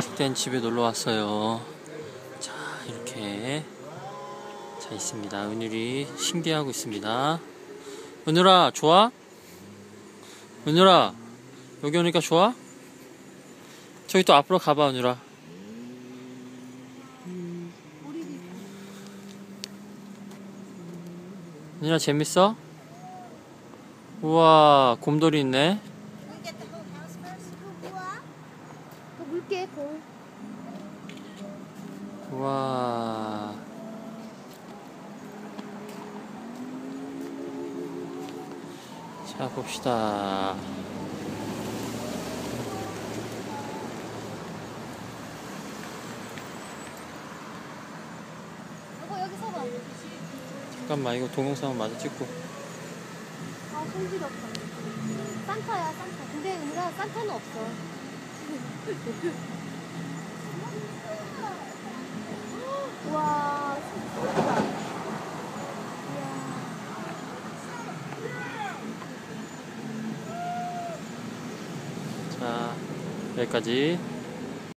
축된 집에 놀러 왔어요. 자, 이렇게. 자, 있습니다. 은율이 신기하고 있습니다. 은율아, 좋아? 은율아, 여기 오니까 좋아? 저기 또 앞으로 가봐, 은율아. 은율아, 재밌어? 우와, 곰돌이 있네. 우와. 더 물게 공. 우와. 자, 봅시다. 여보 여기 서봐. 잠깐만, 이거 동영상 마저 찍고. 아 손지럽다. 산타야 산타. 근데 은가 산타는 없어. 와. 자, 여기까지.